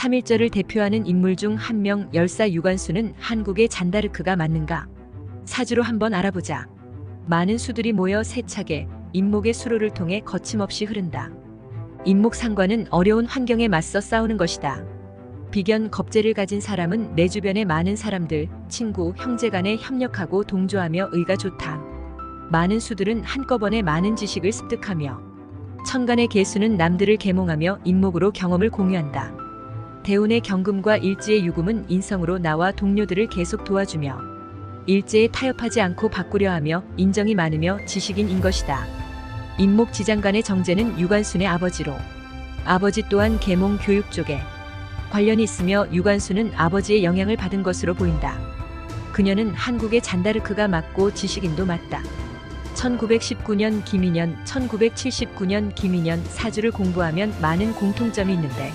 삼일절을 대표하는 인물 중 한 명 열사 유관수는 한국의 잔다르크가 맞는가? 사주로 한번 알아보자. 많은 수들이 모여 세차게 인목의 수로를 통해 거침없이 흐른다. 인목 상관은 어려운 환경에 맞서 싸우는 것이다. 비견 겁재를 가진 사람은 내 주변의 많은 사람들, 친구, 형제 간에 협력하고 동조하며 의가 좋다. 많은 수들은 한꺼번에 많은 지식을 습득하며 천간의 개수는 남들을 계몽하며 인목으로 경험을 공유한다. 대운의 경금과 일지의 유금은 인성으로 나와 동료들을 계속 도와주며 일제에 타협하지 않고 바꾸려 하며 인정이 많으며 지식인인 것이다. 인목 지장간의 정제는 유관순의 아버지로 아버지 또한 계몽 교육 쪽에 관련이 있으며 유관순은 아버지의 영향을 받은 것으로 보인다. 그녀는 한국의 잔다르크가 맞고 지식인도 맞다. 1919년 김인년, 1979년 김인년 사주를 공부하면 많은 공통점이 있는데